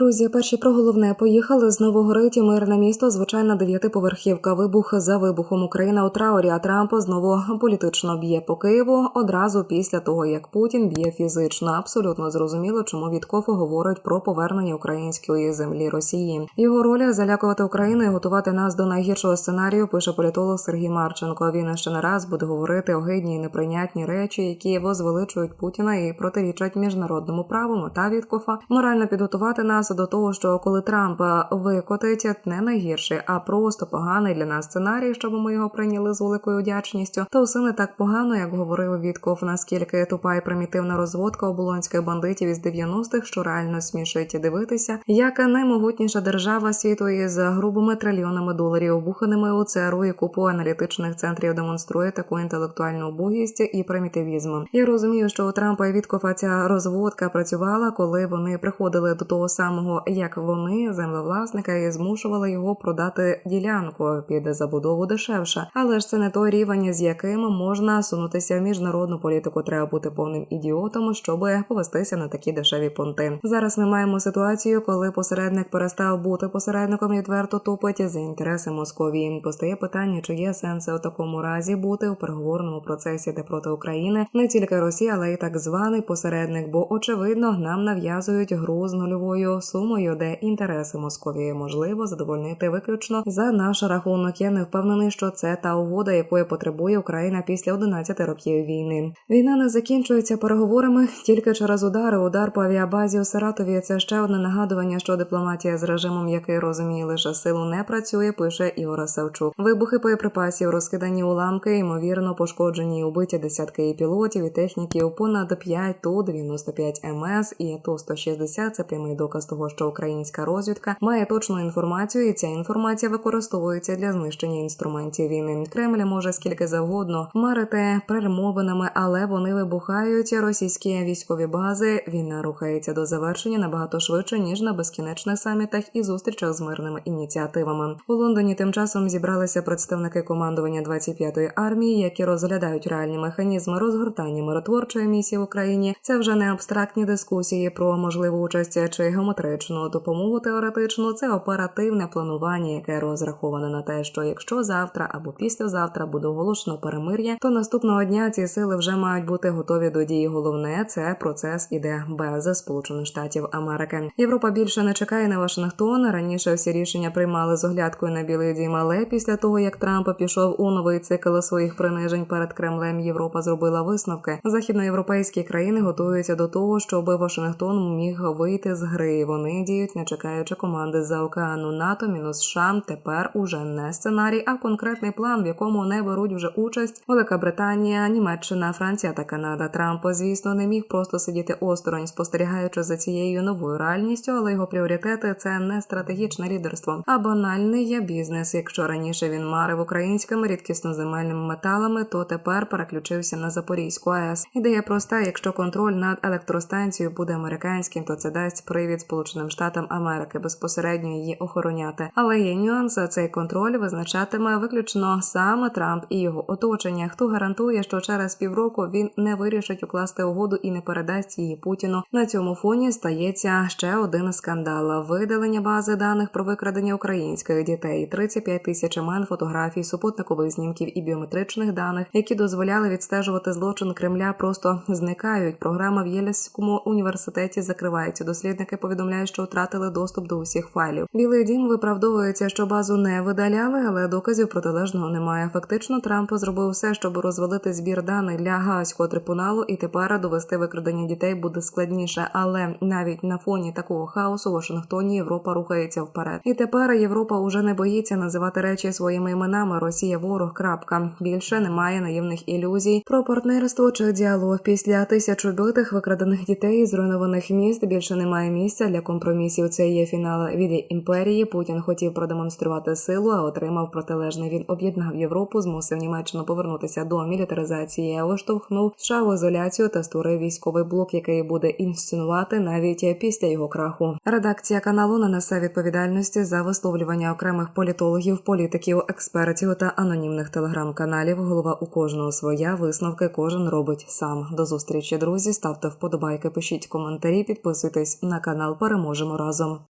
Друзі, перші про головне поїхали знову горить мирне місто. Звичайна дев'ятиповерхівка. Вибух за вибухом Україна у траурі. А Трамп знову політично б'є по Києву одразу після того, як Путін б'є фізично. Абсолютно зрозуміло, чому Вітков говорить про повернення української землі Росії. Його роля залякувати Україну і готувати нас до найгіршого сценарію. Пише політолог Сергій Марченко. Він ще не раз буде говорити огидні і неприйнятні речі, які возвеличують Путіна і протирічать міжнародному праву. Мета Віткофа морально підготувати нас до того, що коли Трампа викотить не найгірший, а просто поганий для нас сценарій, щоб ми його прийняли з великою вдячністю, то все не так погано, як говорив Вітков, наскільки тупа і примітивна розводка оболонських бандитів із 90-х, що реально смішить дивитися, як наймогутніша держава світу із грубими трильйонами доларів, обуханими у ЦРУ і купу аналітичних центрів демонструє таку інтелектуальну убогість і примітивізм. Я розумію, що у Трампа і Віткофа ця розводка працювала, коли вони приходили до того самого, як вони, землевласника, і змушували його продати ділянку під забудову дешевше. Але ж це не той рівень, з яким можна сунутися в міжнародну політику. Треба бути повним ідіотом, щоб повестися на такі дешеві понти. Зараз ми маємо ситуацію, коли посередник перестав бути посередником і відверто тупить за інтереси Московії. Постає питання, чи є сенси у такому разі бути у переговорному процесі, де проти України не тільки Росія, але й так званий посередник, бо очевидно нам нав'язують гру з нульовою сумою, де інтереси Московії можливо задовольнити виключно за наш рахунок. Я не впевнений, що це та угода, якої потребує Україна після 11 років війни. Війна не закінчується переговорами тільки через удари. Удар по авіабазі у Саратові. Це ще одне нагадування, що дипломатія з режимом, який розуміє лише силу, не працює. Пише Ігор Савчук. Вибухи боєприпасів, розкидані уламки, ймовірно, пошкоджені і убиті десятки і пілотів і техніків. Понад 5 ту 95 МС і ту 160 Це прямий доказ того, що українська розвідка має точну інформацію, і ця інформація використовується для знищення інструментів війни. Кремль може скільки завгодно марити перемовинами, але вони вибухають. Російські військові бази. Війна рухається до завершення набагато швидше ніж на безкінечних самітах і зустрічах з мирними ініціативами. У Лондоні тим часом зібралися представники командування 25-ї армії, які розглядають реальні механізми розгортання миротворчої місії в Україні. Це вже не абстрактні дискусії про можливу участь чи геометричну допомогу теоретичну. Це оперативне планування, яке розраховане на те, що якщо завтра або післязавтра буде оголошено перемир'я, то наступного дня ці сили вже мають бути готові до дії. Головне це процес іде без Сполучених Штатів Америки. Європа більше не чекає на Вашингтон. Раніше всі рішення приймали з оглядкою на білий дім. Але після того як Трамп пішов у новий цикл своїх принижень перед Кремлем, Європа зробила висновки. Західноєвропейські країни готуються до того, щоб Вашингтон міг вийти з гри. Вони діють, не чекаючи команди за океану НАТО, мінус США. Тепер уже не сценарій, а конкретний план, в якому не беруть вже участь Велика Британія, Німеччина, Франція та Канада. Трамп, звісно, не міг просто сидіти осторонь, спостерігаючи за цією новою реальністю, але його пріоритети це не стратегічне лідерство, а банальний є бізнес. Якщо раніше він марив українськими рідкісноземельними металами, то тепер переключився на Запорізьку АЕС. Ідея проста: якщо контроль над електростанцією буде американським, то це дасть привід Сполученим Штатам Америки безпосередньо її охороняти. Але є нюанс. Цей контроль визначатиме виключно саме Трамп і його оточення. Хто гарантує, що через півроку він не вирішить укласти угоду і не передасть її Путіну? На цьому фоні стається ще один скандал: видалення бази даних про викрадення українських дітей, 35 тисяч імен, фотографій, супутникових знімків і біометричних даних, які дозволяли відстежувати злочин Кремля, просто зникають. Програма в Єльському університеті закривається. Дослідники повідомляють, що втратили доступ до усіх файлів. Білий дім виправдовується, що базу не видаляли, але доказів протилежного немає. Фактично, Трамп зробив все, щоб розвалити збір даних для гаазького трибуналу, і тепер довести викрадення дітей буде складніше. Але навіть на фоні такого хаосу у Вашингтоні Європа рухається вперед. І тепер Європа уже не боїться називати речі своїми іменами. Росія ворог. Крапка більше немає наївних ілюзій про партнерство чи діалог. Після тисяч убитих викрадених дітей, зруйнованих міст більше немає місця для компромісів. Це є фінал від імперії. Путін хотів продемонструвати силу, а отримав протилежний. Він об'єднав Європу, змусив Німеччину повернутися до мілітаризації, виштовхнув США в ізоляцію та створив військовий блок, який буде інсценувати навіть після його краху. Редакція каналу не несе відповідальності за висловлювання окремих політологів, політиків, експертів та анонімних телеграм-каналів. Голова у кожного своя висновки кожен робить сам. До зустрічі, друзі. Ставте вподобайки, пишіть коментарі, підписуйтесь на канал. Переможемо разом.